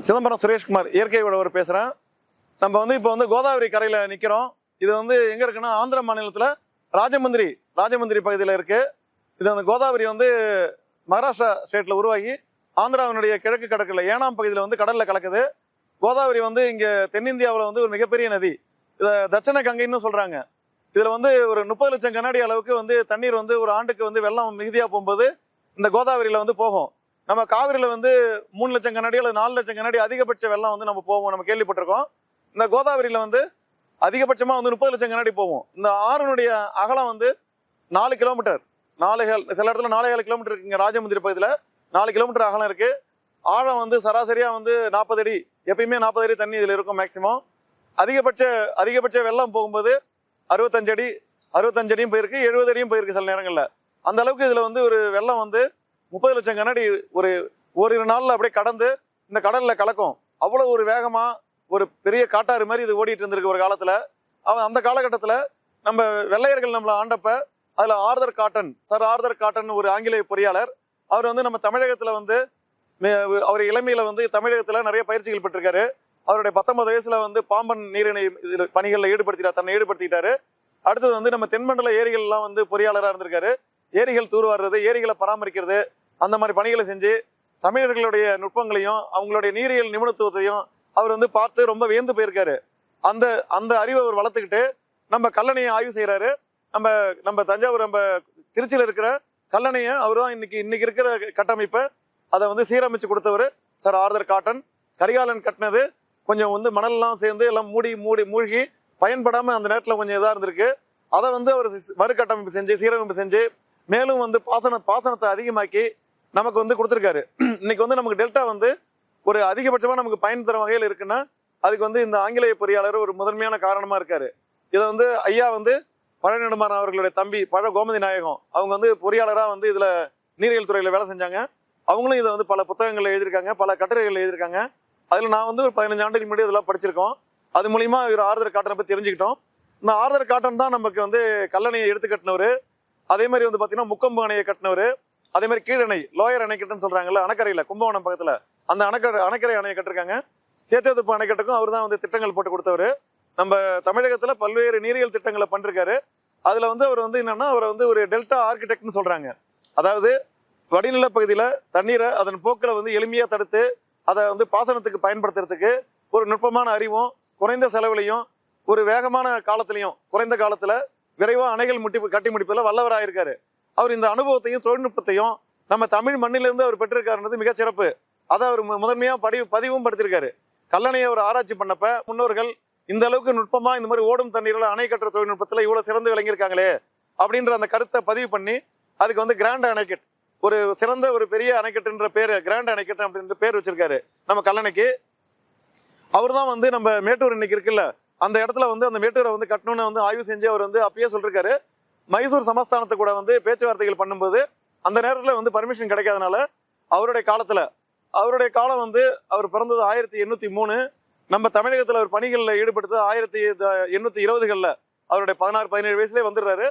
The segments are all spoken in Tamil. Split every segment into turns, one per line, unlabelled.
நான் சிதம்பரம் சுரேஷ்குமார் இயற்கை உழவர் பேசுகிறேன் நம்ம வந்து இப்போ வந்து கோதாவரி கரையில் நிற்கிறோம் இது வந்து எங்கே இருக்குன்னா ஆந்திர மாநிலத்தில் ராஜமந்திரி ராஜமந்திரி பகுதியில் இருக்குது இது அந்த கோதாவரி வந்து மகாராஷ்டிரா ஸ்டேட்டில் உருவாகி ஆந்திராவினுடைய கிழக்கு கடற்கரை ஏனாம் பகுதியில் வந்து கடலில் கலக்குது. கோதாவரி வந்து இங்கே தென்னிந்தியாவில் வந்து ஒரு மிகப்பெரிய நதி. இதை தட்சண கங்கைன்னு சொல்கிறாங்க இதில் வந்து ஒரு முப்பது லட்சம் கண்ணாடி அளவுக்கு வந்து தண்ணீர் வந்து ஒரு ஆண்டுக்கு வந்து வெள்ளம் மிகுதியாக போகும்போது இந்த கோதாவரியில் வந்து போகும். நம்ம காவிரியில் வந்து மூணு லட்சம் கண்ணாடி அல்லது நாலு லட்சம் கண்ணாடி அதிகபட்ச வெள்ளம் வந்து நம்ம போவோம் நம்ம கேள்விப்பட்டிருக்கோம். இந்த கோதாவரியில் வந்து அதிகபட்சமாக வந்து முப்பது லட்சம் கண்ணாடி போவோம். இந்த ஆறுனுடைய அகலம் வந்து நாலு கிலோமீட்டர். நாலு சில இடத்துல நாலு ஏழு கிலோமீட்டர் இருக்குங்க ராஜமந்திரி பகுதியில். நாலு கிலோமீட்டர் அகலம் இருக்கு. ஆழம் வந்து சராசரியாக வந்து நாற்பது அடி எப்பயுமே நாற்பது அடி தண்ணி இதில் இருக்கும் மேக்சிமம் அதிகபட்ச அதிகபட்ச வெள்ளம் போகும்போது அறுபத்தஞ்சு அடி அறுபத்தஞ்சு அடியும் போயிருக்கு எழுபது அடியும் போயிருக்கு சில நேரங்களில். அந்த அளவுக்கு இதில் வந்து ஒரு வெள்ளம் வந்து முப்பது லட்சம் கண்ணாடி ஒரு ஓரிரு நாளில் அப்படியே கடந்து இந்த கடலில் கலக்கும். அவ்வளோ ஒரு வேகமாக ஒரு பெரிய காட்டாறு மாதிரி இது ஓடிட்டு இருந்திருக்கு ஒரு காலத்தில். அவன் அந்த காலகட்டத்தில் நம்ம வெள்ளையர்கள் நம்மளை ஆண்டப்ப அதில் Arthur Cotton sir Arthur Cotton ஒரு ஆங்கிலேய பொறியாளர். அவர் வந்து நம்ம தமிழகத்தில் வந்து அவர் இளமையில் வந்து தமிழகத்தில் நிறைய பயிற்சிகள் பெற்றிருக்காரு. அவருடைய பத்தொன்பது வயசுல வந்து பாம்பன் நீரிணை இதில் பணிகளில் ஈடுபடுத்திட்டார் தன்னை ஈடுபடுத்திட்டாரு. அடுத்தது வந்து நம்ம தென்மண்டல ஏரிகள்லாம் வந்து பொறியாளராக இருந்திருக்காரு. ஏரிகள் தூர்வாடுறது ஏரிகளை பராமரிக்கிறது அந்த மாதிரி பணிகளை செஞ்சு தமிழர்களுடைய நுட்பங்களையும் அவங்களுடைய நீரியல் நிபுணத்துவத்தையும் அவர் வந்து பார்த்து ரொம்ப வியந்து போயிருக்காரு. அந்த அந்த அறிவை அவர் வளர்த்துக்கிட்டு நம்ம கல்லணையை ஆய்வு செய்கிறாரு நம்ம நம்ம தஞ்சாவூர் நம்ம திருச்சியில் இருக்கிற கல்லணையை அவர் தான் இன்னைக்கு இன்னைக்கு இருக்கிற கட்டமைப்பை அதை வந்து சீரமைச்சு கொடுத்தவர் சார் ஆர்தர் காட்டன். கரிகாலன் கட்டினது கொஞ்சம் வந்து மணல்லாம் சேர்ந்து எல்லாம் மூடி மூடி மூழ்கி பயன்படாமல் அந்த நேரத்தில் கொஞ்சம் இதாக இருந்திருக்கு. அதை வந்து அவர் மறுகட்டமைப்பு செஞ்சு சீரமைப்பு செஞ்சு மேலும் வந்து பாசன பாசனத்தை அதிகமாக்கி நமக்கு வந்து கொடுத்துருக்காரு. இன்னைக்கு வந்து நமக்கு டெல்டா வந்து ஒரு அதிகபட்சமா நமக்கு பயன் தரும் வகையில் இருக்குன்னா அதுக்கு வந்து இந்த ஆங்கிலேய பொறியாளர் ஒரு முதன்மையான காரணமா இருக்காரு. இதை வந்து ஐயா வந்து பழனிடுமாறன் அவர்களுடைய தம்பி பழ கோமதி நாயகம் அவங்க வந்து பொறியாளராக வந்து இதில் நீரியல் துறையில் வேலை செஞ்சாங்க. அவங்களும் இதை வந்து பல புத்தகங்கள் எழுதியிருக்காங்க பல கட்டுரைகள் எழுதியிருக்காங்க. அதில் நான் வந்து ஒரு பதினஞ்சு ஆண்டுக்கு முன்னாடி இதெல்லாம் படிச்சிருக்கோம். அது மூலிமா இவர் ஆறுதல் காட்டனை பற்றி தெரிஞ்சுக்கிட்டோம். இந்த ஆறுதல் காட்டன் தான் நமக்கு வந்து கல்லணையை எடுத்து கட்டினவர். அதே மாதிரி வந்து பார்த்தீங்கன்னா முக்கொம்பு அணையை கட்டினவர். அதே மாதிரி கீழணை லோயர் அணைக்கட்டுன்னு சொல்றாங்கல்ல அணைக்கரையில கும்பகோணம் பக்கத்துல. அந்த அணைக்கரை அணைக்கரை அணையை கட்டிருக்காங்க. சேத்தியத்துப்பு அணைக்கட்டுக்கும் அவர் தான் வந்து திட்டங்கள் போட்டு கொடுத்தவர். நம்ம தமிழகத்துல பல்வேறு நீரியல் திட்டங்களை பண்ணிருக்காரு. அதுல வந்து அவர் வந்து என்னன்னா அவர் வந்து ஒரு டெல்டா ஆர்கிடெக்ட்னு சொல்றாங்க. அதாவது வடிநில பகுதியில தண்ணீரை அதன் போக்கில் வந்து எளிமையா தடுத்து அதை வந்து பாசனத்துக்கு பயன்படுத்துறதுக்கு ஒரு நுட்பமான அறிவும் குறைந்த செலவுலையும் ஒரு வேகமான காலத்திலையும் குறைந்த காலத்துல விரைவா அணைகள் முட்டி கட்டி முடிப்பதில் வல்லவராயிருக்காரு. அவர் இந்த அனுபவத்தையும் தொழில்நுட்பத்தையும் நம்ம தமிழ் மண்ணிலிருந்து அவர் பெற்றிருக்காருன்றது மிகச் சிறப்பு. அதை அவர் மு- முதன்மையா பதிவு பதிவும் படுத்திருக்காரு. கல்லணையை அவர் ஆராய்ச்சி பண்ணப்ப முன்னோர்கள் இந்த அளவுக்கு நுட்பமா இந்த மாதிரி ஓடும் தண்ணீரில் அணை கட்டுற தொழில்நுட்பத்தில் இவ்வளவு சிறந்து விளங்கியிருக்காங்களே அப்படின்ற அந்த கருத்தை பதிவு பண்ணி அதுக்கு வந்து கிராண்ட் அணைக்கட் ஒரு சிறந்த ஒரு பெரிய அணைக்கட்டுன்ற பேர் கிராண்ட் அணைக்கட்டு அப்படின்ற பேர் வச்சிருக்காரு நம்ம கல்லணைக்கு. அவர் தான் வந்து நம்ம மேட்டூர் இன்னைக்கு இருக்குல்ல அந்த இடத்துல வந்து அந்த மேட்டூரை வந்து கட்டணும்னு வந்து ஆய்வு செஞ்சு அவர் வந்து அப்பயே சொல்லிருக்காரு. மைசூர் சமஸ்தானத்தை கூட வந்து பேச்சுவார்த்தைகள் பண்ணும்போது அந்த நேரத்தில் வந்து பர்மிஷன் கிடைக்காதனால அவருடைய காலத்தில் அவருடைய காலம் வந்து அவர் பிறந்தது ஆயிரத்தி எண்ணூற்றி மூணு. நம்ம தமிழகத்தில் அவர் பணிகளில் ஈடுபடுத்து ஆயிரத்தி எண்ணூற்றி இருபதுகளில் அவருடைய பதினாறு பதினேழு வயசுலேயே வந்துடுறாரு.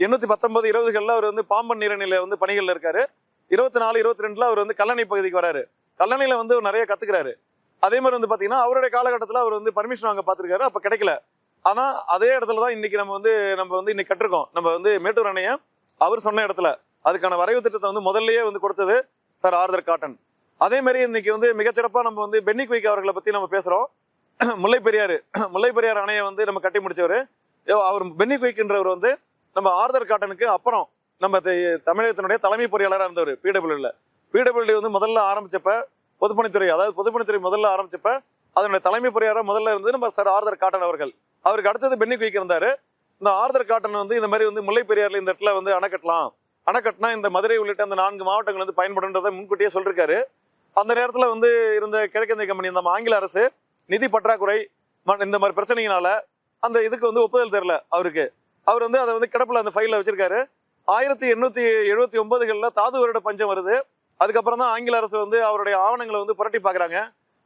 எண்ணூற்றி பத்தொன்பது இருபதுகளில் அவர் வந்து பாம்பன் நீரணியில் வந்து பணிகளில் இருக்காரு. இருபத்தி நாலு இருபத்தி ரெண்டில் அவர் வந்து கல்லணை பகுதிக்கு வராரு. கல்லணையில் வந்து அவர் நிறைய கற்றுக்கிறாரு அதே மாதிரி வந்து பார்த்தீங்கன்னா அவருடைய காலகட்டத்தில் அவர் வந்து பர்மிஷன் வாங்க பார்த்துருக்காரு அப்போ கிடைக்கல. ஆனா அதே இடத்துல தான் இன்னைக்கு நம்ம வந்து நம்ம வந்து இன்னைக்கு கட்டிருக்கோம். நம்ம வந்து மேட்டூர் அணைய அவர் சொன்ன இடத்துல அதுக்கான வரைவு திட்டத்தை வந்து முதல்லயே வந்து கொடுத்தது சார் ஆர்தர் காட்டன். அதே மாதிரி இன்னைக்கு வந்து மிகச்சிறப்பா நம்ம வந்து பென்னி குயிக் அவர்களை பத்தி நம்ம பேசுறோம். முல்லை பெரியாறு. முல்லை பெரியார் அணையை வந்து நம்ம கட்டி முடிச்சவர். அவர் பென்னி குயிக்ன்றவர் வந்து நம்ம ஆர்தர் காட்டனுக்கு அப்புறம் நம்ம தமிழகத்தினுடைய தலைமை பொறியாளராக இருந்தவர் பிடபிள்யூல பிடபிள்யூ வந்து முதல்ல ஆரம்பிச்சப்ப பொதுப்பணித்துறை அதாவது பொதுப்பணித்துறை முதல்ல ஆரம்பிச்சப்ப அதனுடைய தலைமை பொறியாளராக முதல்ல இருந்து நம்ம சார் ஆர்தர் காட்டன் அவர்கள். அவருக்கு அடுத்தது பென்னி குயிக் இருந்தாரு. இந்த ஆர்தர் காட்டன் வந்து இந்த மாதிரி வந்து முல்லை பெரியாரில் இந்த இடத்துல வந்து அணை கட்டலாம். அணை கட்டினா இந்த மதுரை உள்ளிட்ட அந்த நான்கு மாவட்டங்கள் வந்து பயன்படுன்றதை முன்கூட்டியே சொல்லியிருக்காரு அந்த நேரத்தில் வந்து இருந்த கிழக்கிந்திய கம்பெனி நம்ம ஆங்கில அரசு நிதி பற்றாக்குறை இந்த மாதிரி பிரச்சனையினால அந்த இதுக்கு வந்து ஒப்புதல் தெரில அவருக்கு. அவர் வந்து அதை வந்து கிடப்பில் அந்த ஃபைலில் வச்சிருக்காரு. ஆயிரத்தி எண்ணூற்றி எழுபத்தி ஒன்பதுகளில் தாது வருட பஞ்சம் வருது. அதுக்கப்புறம் தான் ஆங்கில அரசு வந்து அவருடைய ஆவணங்களை வந்து புரட்டி பார்க்குறாங்க.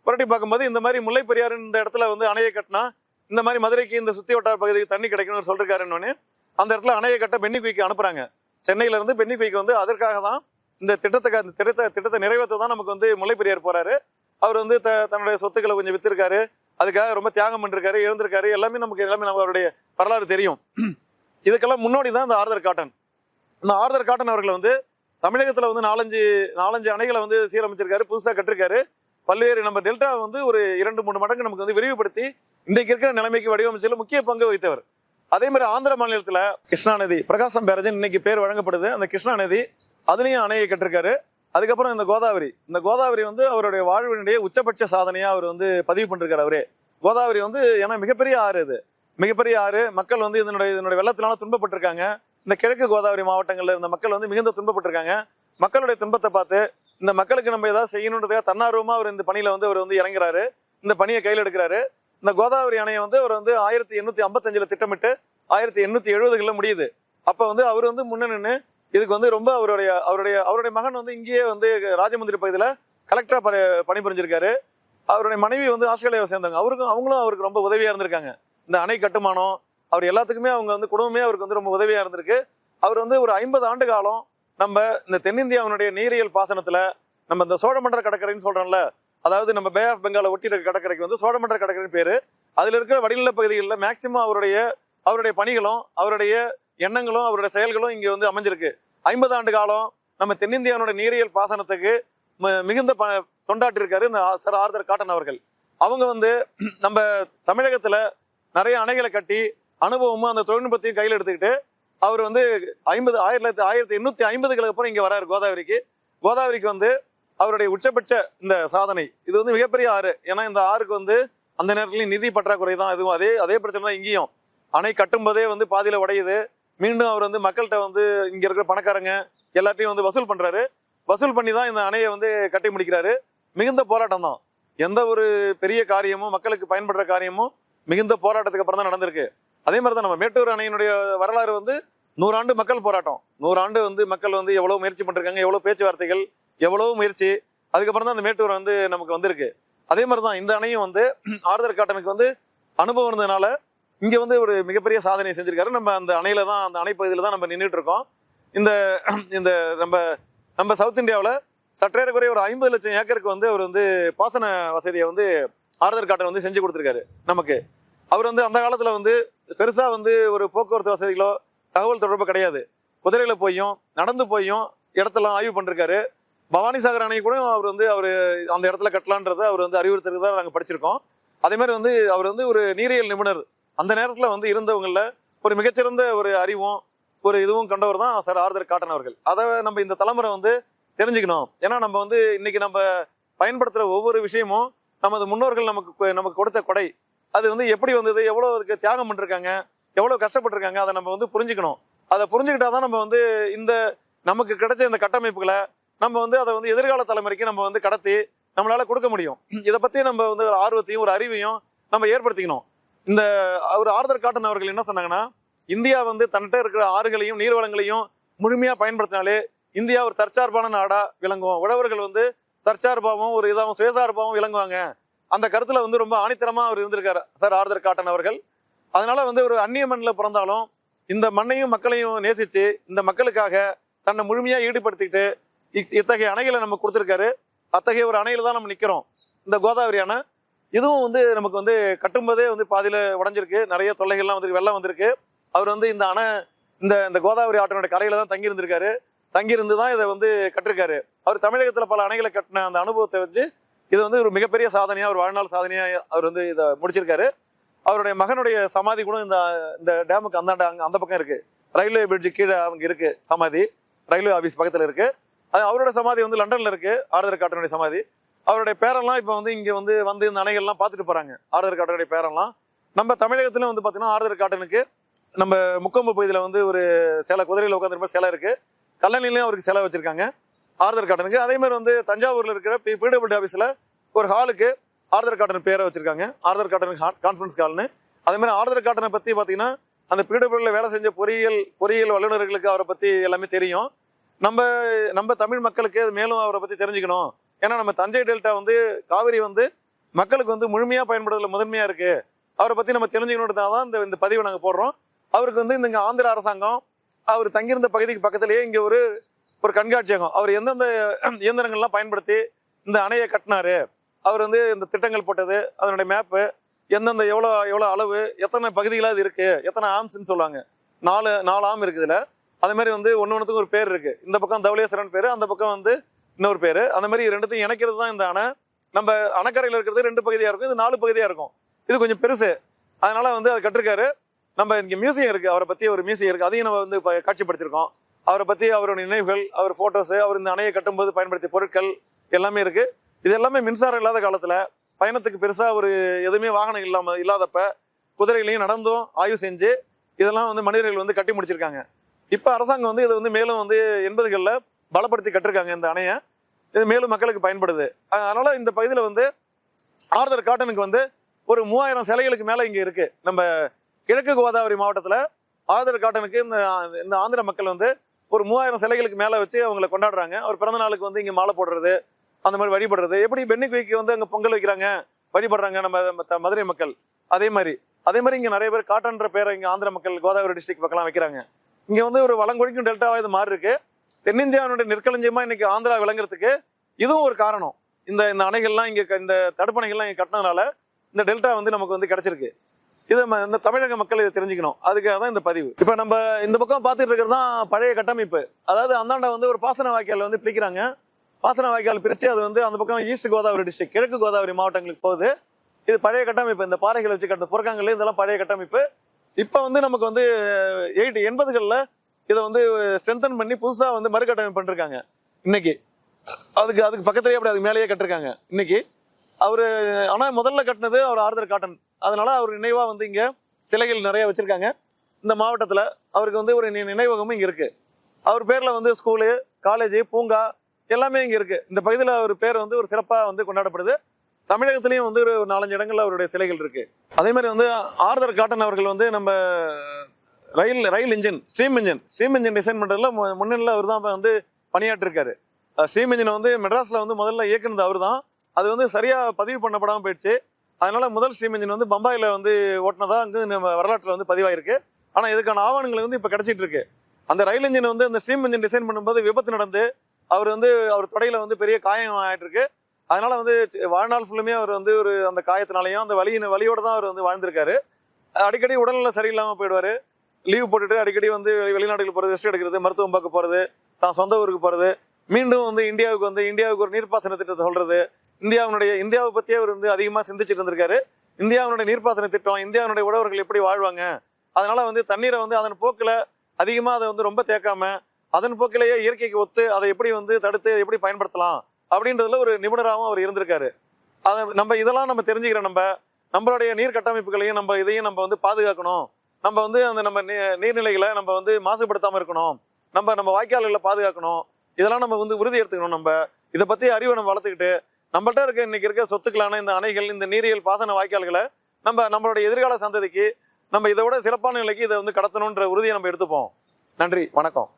புரட்டி பார்க்கும்போது இந்த மாதிரி முல்லை பெரியார் இந்த இடத்துல வந்து அணையை கட்டினா இந்த மாதிரி மதுரைக்கு இந்த சுத்தி வட்டார பகுதிக்கு தண்ணி கிடைக்கணும்னு சொல்லிருக்காருன்னு அந்த இடத்துல அணையை கட்ட பென்னி அனுப்புறாங்க. சென்னையில இருந்து பென்னி வந்து அதற்காக தான் இந்த திட்டத்துக்கு அந்த திட்டத்தை திட்டத்தை நிறைவேற்ற தான் நமக்கு வந்து முல்லைப்பெரியார் போறாரு. அவர் வந்து த தன்னுடைய சொத்துக்களை கொஞ்சம் வித்திருக்காரு. அதுக்காக ரொம்ப தியாகம் பண்ணிருக்காரு இழந்திருக்காரு எல்லாமே நமக்கு எல்லாமே நம்ம அவருடைய வரலாறு தெரியும். இதுக்கெல்லாம் முன்னோடி தான் இந்த ஆர்தர் காட்டன். இந்த ஆர்தர் காட்டன் அவர்களை வந்து தமிழகத்துல வந்து நாலஞ்சு நாலஞ்சு அணைகளை வந்து சீரமைச்சிருக்காரு புதுசாக கட்டிருக்காரு. பல்வேறு நம்ம டெல்டா வந்து ஒரு இரண்டு மூணு மடங்கு நமக்கு வந்து விரிவுபடுத்தி இன்றைக்கு இருக்கிற நிலைமைக்கு வடிவமைச்சதுல முக்கிய பங்கு வகித்தவர். அதே மாதிரி ஆந்திர மாநிலத்தில் கிருஷ்ணா நதி பிரகாசம் பேரஜன் இன்னைக்கு பேர் வழங்கப்படுது. அந்த கிருஷ்ணா நதி அதுலேயும் அணையை கட்டிருக்காரு. அதுக்கப்புறம் இந்த கோதாவரி. இந்த கோதாவரி வந்து அவருடைய வாழ்வினுடைய உச்சபட்ச சாதனையாக அவர் வந்து பதிவு பண்ணிருக்காரு அவரே. கோதாவரி வந்து ஏன்னா மிகப்பெரிய ஆறு இது. மிகப்பெரிய ஆறு. மக்கள் வந்து இதனுடைய இதனுடைய வெள்ளத்தினால துன்பப்பட்டிருக்காங்க. இந்த கிழக்கு கோதாவரி மாவட்டங்களில் இருந்த மக்கள் வந்து மிகுந்த துன்பப்பட்டிருக்காங்க. மக்களுடைய துன்பத்தை பார்த்து இந்த மக்களுக்கு நம்ம ஏதாவது செய்யணுன்றதுக்காக தன்னார்வமாக அவர் இந்த பணியில் வந்து அவர் வந்து இறங்குறாரு. இந்த பணியை கையில் எடுக்கிறாரு. இந்த கோதாவரி அணையை வந்து அவர் வந்து ஆயிரத்தி எண்ணூத்தி ஐம்பத்தஞ்சுல திட்டமிட்டு ஆயிரத்தி எண்ணூத்தி எழுபதுகளில் முடியுது. அப்ப வந்து அவர் வந்து முன்ன நின்று இதுக்கு வந்து ரொம்ப அவருடைய அவருடைய அவருடைய மகன் வந்து இங்கேயே வந்து ராஜமந்திரி பகுதியில் கலெக்டரா பணி- பணிபுரிஞ்சிருக்காரு. அவருடைய மனைவி வந்து ஆஸ்திரேலியாவை சேர்ந்தவங்க. அவருக்கும் அவங்களும் அவருக்கு ரொம்ப உதவியா இருந்திருக்காங்க. இந்த அணை கட்டுமானம் அவர் எல்லாத்துக்குமே அவங்க வந்து குடும்பமே அவருக்கு வந்து ரொம்ப உதவியா இருந்திருக்கு. அவர் வந்து ஒரு ஐம்பது ஆண்டு காலம் நம்ம இந்த தென்னிந்தியாவினுடைய நீரியல் பாசனத்துல நம்ம இந்த சோழமண்டல கடற்கரைன்னு சொல்றோம்ல அதாவது நம்ம பே ஆஃப் பெங்கால ஒட்டி இருக்க கடற்கரைக்கு வந்து சோழமன்ற கடற்கரைன்னு பேரு. அதுல இருக்கிற வடிநில பகுதிகளில் மேக்சிமம் அவருடைய அவருடைய பணிகளும் அவருடைய எண்ணங்களும் அவருடைய செயல்களும் இங்க வந்து அமைஞ்சிருக்கு. ஐம்பது ஆண்டு காலம் நம்ம தென்னிந்தியாவோட நீரியல் பாசனத்துக்கு ம- மிகுந்த ப- தொண்டாற்றிருக்காரு இந்த ஆ- சர் ஆர்தர் காட்டன் அவர்கள். அவங்க வந்து நம்ம தமிழகத்துல நிறைய அணைகளை கட்டி அனுபவமும் அந்த தொழில்நுட்பத்தையும் கையில் எடுத்துக்கிட்டு அவர் வந்து ஐம்பது ஆயிரத்தி ஆயிரத்தி எண்ணூத்தி ஐம்பதுகளுக்கு அப்புறம் இங்க வராரு கோதாவரிக்கு. கோதாவரிக்கு வந்து அவருடைய உச்சபட்ச இந்த சாதனை. இது வந்து மிகப்பெரிய ஆறு. ஏன்னா இந்த ஆறுக்கு வந்து அந்த நேரத்துலையும் நிதி பற்றாக்குறை தான். இதுவும் அதே அதே பிரச்சனை தான் இங்கேயும். அணை கட்டும்போதே வந்து பாதியில் உடையுது. மீண்டும் அவர் வந்து மக்கள்கிட்ட வந்து இங்கே இருக்கிற பணக்காரங்க எல்லாத்தையும் வந்து வசூல் பண்ணுறாரு வசூல் பண்ணி தான் இந்த அணையை வந்து கட்டி முடிக்கிறாரு. மிகுந்த போராட்டம் தான். எந்த ஒரு பெரிய காரியமும் மக்களுக்கு பயன்படுற காரியமும் மிகுந்த போராட்டத்துக்கு அப்புறம் தான் நடந்திருக்கு. அதே மாதிரி தான் நம்ம மேட்டூர் அணையினுடைய வரலாறு வந்து நூறாண்டு மக்கள் போராட்டம். நூறாண்டு வந்து மக்கள் வந்து எவ்வளோ முயற்சி பண்ணிருக்காங்க எவ்வளோ பேச்சுவார்த்தைகள் எவ்வளவோ முயற்சி. அதுக்கப்புறம் தான் அந்த மேட்டூர் வந்து நமக்கு வந்திருக்கு. அதே மாதிரி தான் இந்த அணையும் வந்து ஆறுதல் காட்டனுக்கு வந்து அனுபவம் இருந்ததுனால இங்க வந்து ஒரு மிகப்பெரிய சாதனை செஞ்சிருக்காரு. நம்ம அந்த அணையில தான் அந்த அணை தான் நம்ம நின்றுட்டு இருக்கோம். இந்த இந்த நம்ம நம்ம சவுத் இந்தியாவில் சற்றேறக்குறைய ஒரு ஐம்பது லட்சம் ஏக்கருக்கு வந்து அவர் வந்து பாசன வசதியை வந்து ஆறுதல் காட்டன் வந்து செஞ்சு கொடுத்துருக்காரு நமக்கு. அவர் வந்து அந்த காலத்தில் வந்து பெருசாக வந்து ஒரு போக்குவரத்து வசதிகளோ தகவல் தொடர்பு கிடையாது. குதிரையில் போயும் நடந்து போயும் இடத்தெல்லாம் ஆய்வு பண்ணிருக்காரு. பவானி சாகர் அணை கூட அவர் வந்து அவர் அந்த இடத்துல கட்டலான்றதை அவர் வந்து அறிவுறுத்துறது தான் நாங்கள் படிச்சிருக்கோம். அதே மாதிரி வந்து அவர் வந்து ஒரு நீரியல் நிபுணர். அந்த நேரத்தில் வந்து இருந்தவங்கள ஒரு மிகச்சிறந்த ஒரு அறிவும் ஒரு இதுவும் கொண்டவர் தான் சார் ஆர்தர் காட்டன் அவர்கள். அதை நம்ம இந்த தலைமுறை வந்து தெரிஞ்சுக்கணும். ஏன்னா நம்ம வந்து இன்னைக்கு நம்ம பயன்படுத்துகிற ஒவ்வொரு விஷயமும் நமது முன்னோர்கள் நமக்கு நமக்கு கொடுத்த கொடை. அது வந்து எப்படி வந்தது எவ்வளோ அதுக்கு தியாகம் பண்ணிருக்காங்க எவ்வளோ கஷ்டப்பட்டிருக்காங்க அதை நம்ம வந்து புரிஞ்சுக்கணும். அதை புரிஞ்சுக்கிட்டாதான் நம்ம வந்து இந்த நமக்கு கிடைச்ச இந்த கட்டமைப்புகளை நம்ம வந்து அதை வந்து எதிர்கால தலைமுறைக்கு நம்ம வந்து கடத்தி நம்மளால கொடுக்க முடியும். இதை பத்தி நம்ம வந்து ஒரு ஆர்வத்தையும் ஒரு அறிவையும் நம்ம ஏற்படுத்திக்கணும். இந்த அவர் ஆர்தர் காட்டன் அவர்கள் என்ன சொன்னாங்கன்னா இந்தியா வந்து தன்கிட்ட இருக்கிற ஆறுகளையும் நீர்வளங்களையும் முழுமையா பயன்படுத்தினாலே இந்தியா ஒரு தற்சார்பான நாடா விளங்குவோம். உழவர்கள் வந்து தற்சார்பாகவும் ஒரு இதாகவும் சுயசார்பாகவும் விளங்குவாங்க. அந்த கருத்துல வந்து ரொம்ப ஆணித்தரமா அவர் இருந்திருக்காரு சார் ஆர்தர் காட்டன் அவர்கள். அதனால வந்து ஒரு அந்நிய மண்ணில் பிறந்தாலும் இந்த மண்ணையும் மக்களையும் நேசித்து இந்த மக்களுக்காக தன்னை முழுமையாக ஈடுபடுத்திக்கிட்டு இத்தகைய அணைகளை நம்ம கொடுத்துருக்காரு. அத்தகைய ஒரு அணையில் தான் நம்ம நிற்கிறோம் இந்த கோதாவரி அணை. இதுவும் வந்து நமக்கு வந்து கட்டும்போதே வந்து பாதியில் உடஞ்சிருக்கு. நிறைய தொல்லைகள்லாம் வந்து வெள்ளம் வந்திருக்கு. அவர் வந்து இந்த அணை இந்த இந்த கோதாவரி ஆற்றினுடைய கரையில் தான் தங்கியிருந்திருக்காரு. தங்கியிருந்து தான் இதை வந்து கட்டிருக்காரு. அவர் தமிழகத்தில் பல அணைகளை கட்டின அந்த அனுபவத்தை வச்சு இது வந்து ஒரு மிகப்பெரிய சாதனையாக ஒரு வாழ்நாள் சாதனையாக அவர் வந்து இதை முடிச்சிருக்காரு. அவருடைய மகனுடைய சமாதி கூட இந்த இந்த டேமுக்கு அந்தாண்ட அங்கே அந்த பக்கம் இருக்குது ரயில்வே பிரிட்ஜு கீழே அவங்க இருக்குது சமாதி. ரயில்வே ஆபீஸ் பக்கத்தில் இருக்குது அது அவரோட சமாதி வந்து லண்டன்ல இருக்கு. ஆறுதல் காட்டனுடைய சமாதி. அவருடைய பேரெல்லாம் இப்போ வந்து இங்க வந்து வந்து இந்த அணைகள்லாம் பார்த்துட்டு போறாங்க. ஆறுதல் காட்டனுடைய பேரெல்லாம். நம்ம தமிழகத்துல வந்து பாத்தீங்கன்னா ஆறுதல் காட்டனுக்கு நம்ம முக்கொம்பு பகுதியில வந்து ஒரு சில குதிரையில உட்காந்துருப்ப சிலை இருக்கு. கல்லணையிலையும் அவருக்கு சிலை வச்சிருக்காங்க. ஆறுதல் காட்டனுக்கு. அதே மாதிரி வந்து தஞ்சாவூர்ல இருக்கிற பி பிடபிள்யூ ஆபீஸ்ல ஒரு ஹாலுக்கு ஆறுதல் காட்டன் பேரை வச்சிருக்காங்க. ஆறுதல் காட்டனுக்கு கான்ஃபரன்ஸ் ஹால்னு. அதே மாதிரி ஆறுதல் காட்டனை பத்தி பாத்தீங்கன்னா அந்த பிடபிள்யூல வேலை செஞ்ச பொறியியல் பொறியியல் வல்லுநர்களுக்கு அவரை பத்தி எல்லாமே தெரியும். நம்ம நம்ம தமிழ் மக்களுக்கு மேலும் அவரை பத்தி தெரிஞ்சுக்கணும். ஏன்னா நம்ம தஞ்சை டெல்டா வந்து காவிரி வந்து மக்களுக்கு வந்து முழுமையா பயன்படுறதுல முதன்மையா இருக்கு. அவரை பத்தி நம்ம தெரிஞ்சுக்கணுன்றதுனால தான் இந்த இந்த பதிவை நாங்க போடுறோம். அவருக்கு வந்து இந்த ஆந்திர அரசாங்கம் அவர் தங்கியிருந்த பகுதிக்கு பக்கத்திலேயே இங்க ஒரு ஒரு கண்காட்சியகம். அவர் எந்தெந்த இயந்திரங்கள்லாம் பயன்படுத்தி இந்த அணையை கட்டினாரு அவர் வந்து இந்த திட்டங்கள் போட்டது அதனுடைய மேப்பு எந்தெந்த எவ்வளோ எவ்வளோ அளவு எத்தனை பகுதிகளாக இது இருக்குது எத்தனை ஆம்ஸ்ன்னு சொல்லுவாங்க. நாலு நாலு ஆம் இருக்குதுல்ல அதே மாதிரி வந்து ஒன்று ஒன்றுத்துக்கும் ஒரு பேர் இருக்கு. இந்த பக்கம் தவளேஸ்வரன் பேர் அந்த பக்கம் வந்து இன்னொரு பேர். அந்த மாதிரி ரெண்டுத்தையும் இணைக்கிறது தான் இந்த அணை. நம்ம அணைக்கரையில் இருக்கிறது ரெண்டு பகுதியாக இருக்கும். இது நாலு பகுதியாக இருக்கும். இது கொஞ்சம் பெருசு. அதனால் வந்து அது கட்டிருக்காரு. நம்ம இங்கே மியூசியம் இருக்குது அவரை பற்றி ஒரு மியூசியம் இருக்குது அதையும் நம்ம வந்து இப்போ காட்சிப்படுத்தியிருக்கோம் அவரை பற்றி அவருடைய நினைவுகள் அவர் ஃபோட்டோஸு அவர் இந்த அணையை கட்டும்போது பயன்படுத்திய பொருட்கள் எல்லாமே இருக்குது இது எல்லாமே மின்சாரம் இல்லாத காலத்தில் பயணத்துக்கு பெருசாக ஒரு எதுவுமே வாகனம் இல்லாமல் இல்லாதப்ப குதிரைகளையும் நடந்தும் ஆய்வு செஞ்சு இதெல்லாம் வந்து மனிதர்கள் வந்து கட்டி முடிச்சிருக்காங்க. இப்போ அரசாங்கம் வந்து இதை வந்து மேலும் வந்து எண்பதுகளில் பலப்படுத்தி கட்டிருக்காங்க இந்த அணையை. இது மேலும் மக்களுக்கு பயன்படுது. அதனால் இந்த பகுதியில் வந்து ஆர்தர் காட்டனுக்கு வந்து ஒரு மூவாயிரம் சிலைகளுக்கு மேலே இங்கே இருக்குது நம்ம கிழக்கு கோதாவரி மாவட்டத்தில் ஆர்தர் காட்டனுக்கு இந்த இந்த ஆந்திர மக்கள் வந்து ஒரு மூவாயிரம் சிலைகளுக்கு மேலே வச்சு அவங்கள கொண்டாடுறாங்க. அவர் பிறந்த நாளுக்கு வந்து இங்கே மாலை போடுறது அந்த மாதிரி வழிபடுறது. எப்படி பென்னி வந்து அங்கே பொங்கல் வைக்கிறாங்க வழிபடுறாங்க நம்ம மதுரை மக்கள். அதே மாதிரி அதே மாதிரி இங்கே நிறைய பேர் காட்டன்ற பேரை இங்கே ஆந்திர மக்கள் கோதாவரி டிஸ்ட்ரிக்ட் பக்கம்லாம் வைக்கிறாங்க. இங்கே வந்து ஒரு வளங்குடிக்கும் டெல்டாவாக இது மாறி இருக்கு. தென்னிந்தியாவினுடைய நெற்களஞ்சியமா இன்னைக்கு ஆந்திரா விளங்குறதுக்கு இதுவும் ஒரு காரணம். இந்த இந்த அணைகள்லாம் இங்கே இந்த தடுப்பணைகள்லாம் இங்கே கட்டினதுனால இந்த டெல்டா வந்து நமக்கு வந்து கிடைச்சிருக்கு. இதை இந்த தமிழக மக்கள் இதை தெரிஞ்சுக்கணும். அதுக்காக தான் இந்த பதிவு. இப்போ நம்ம இந்த பக்கம் பார்த்துட்டு இருக்கிறது தான் பழைய கட்டமைப்பு. அதாவது அந்தாண்டை வந்து ஒரு பாசன வாய்க்கால் வந்து பிரிக்கிறாங்க. பாசன வாய்க்கால் பிரித்து அது வந்து அந்த பக்கம் ஈஸ்ட் கோதாவரி டிஸ்ட்ரிக் கிழக்கு கோதாவரி மாவட்டங்களுக்கு போகுது. இது பழைய கட்டமைப்பு. இந்த பாறைகள் வச்சு கட்ட புறக்காங்கல் இதெல்லாம் பழைய கட்டமைப்பு. இப்போ வந்து நமக்கு வந்து எயிட் எண்பதுகளில் இதை வந்து ஸ்ட்ரென்தன் பண்ணி புதுசாக வந்து மறுகட்டமைப்பு பண்ணிருக்காங்க. இன்னைக்கு. அதுக்கு அதுக்கு பக்கத்துலேயே அப்படி அதுக்கு மேலேயே கட்டிருக்காங்க. இன்னைக்கு. அவர் ஆனால் முதல்ல கட்டினது அவர் ஆர்தர் காட்டன். அதனால அவர் நினைவாக வந்து இங்கே சிலைகள் நிறைய வச்சுருக்காங்க. இந்த மாவட்டத்தில் அவருக்கு வந்து ஒரு நினைவகமும் இங்கே இருக்குது அவர் பேரில் வந்து ஸ்கூலு காலேஜு பூங்கா எல்லாமே இங்கே இருக்குது இந்த பகுதியில் அவர் பேர் வந்து ஒரு சிறப்பாக வந்து கொண்டாடப்படுது. தமிழகத்திலையும் வந்து ஒரு நாலஞ்சு இடங்கள்ல அவருடைய சிலைகள் இருக்கு. அதே மாதிரி வந்து ஆர்தர் காட்டன் அவர்கள் வந்து நம்ம rail rail engine stream engine stream engine design பண்றதுல முன்னிலையில் அவர் தான் வந்து பணியாற்றிருக்காரு. ஸ்டீம் இன்ஜினை வந்து மெட்ராஸில் வந்து முதல்ல இயக்குனது அவர் தான் அது வந்து சரியாக பதிவு பண்ணப்படாமல் போயிடுச்சு. அதனால முதல் ஸ்டீம் இன்ஜின் வந்து பம்பாயில் வந்து ஓட்டினதா வந்து நம்ம வரலாற்றில் வந்து பதிவாயிருக்கு. ஆனால் இதுக்கான ஆவணங்கள் வந்து இப்போ கிடைச்சிட்டு இருக்கு. அந்த ரயில் இன்ஜின் வந்து அந்த ஸ்ட்ரீம் இன்ஜின் டிசைன் பண்ணும்போது விபத்து நடந்து அவர் வந்து அவர் தொடையில வந்து பெரிய காயம் ஆயிட்டு இருக்கு அதனால வந்து வாழ்நாள் ஃபுல்லுமே அவர் வந்து ஒரு அந்த காயத்தினாலையும் அந்த வலியின் வலியோட தான் அவர் வந்து வாழ்ந்திருக்காரு. அடிக்கடி உடல்நிலை சரியில்லாமல் போயிடுவார். லீவ் போட்டுட்டு அடிக்கடி வந்து வெளிநாடுகள் போகிறது ரெஸ்ட் எடுக்கிறது மருத்துவம் பார்க்க போகிறது தான் சொந்த ஊருக்கு போகிறது மீண்டும் வந்து இந்தியாவுக்கு வந்து இந்தியாவுக்கு ஒரு நீர்ப்பாசன திட்டத்தை சொல்கிறது இந்தியாவினுடைய இந்தியாவை பற்றியே அவர் வந்து அதிகமாக சிந்திச்சுட்டு இருந்திருக்காரு. இந்தியாவினுடைய நீர்ப்பாசன திட்டம் இந்தியாவினுடைய உழவர்கள் எப்படி வாழ்வாங்க? அதனால் வந்து தண்ணீரை வந்து அதன் போக்கில் அதிகமாக அதை வந்து ரொம்ப தேக்காமல் அதன் போக்கிலேயே இயற்கைக்கு ஒத்து அதை எப்படி வந்து தடுத்து எப்படி பயன்படுத்தலாம்? அப்படின்றதுல ஒரு நிபுணராகவும் அவர் இருந்திருக்காரு. அதை நம்ம இதெல்லாம் நம்ம தெரிஞ்சுக்கிறோம் நம்ம நம்மளுடைய நீர் கட்டமைப்புகளையும் நம்ம இதையும் நம்ம வந்து பாதுகாக்கணும். நம்ம வந்து அந்த நம்ம நீ- நீர்நிலைகளை நம்ம வந்து மாசுபடுத்தாமல் இருக்கணும். நம்ம நம்ம வாய்க்கால்களை பாதுகாக்கணும். இதெல்லாம் நம்ம வந்து உறுதி எடுத்துக்கணும் நம்ம. இதை பற்றி அறிவை நம்ம வளர்த்துக்கிட்டு நம்மள்ட்ட இருக்க இன்னைக்கு இருக்க சொத்துக்களான இந்த அணைகள் இந்த நீரியல் பாசன வாய்க்கால்களை நம்ம நம்மளுடைய எதிர்கால சந்ததிக்கு நம்ம இதை விட சிறப்பான நிலைக்கு இதை வந்து கடத்தணுன்ற உறுதியை நம்ம எடுத்துப்போம். நன்றி வணக்கம்.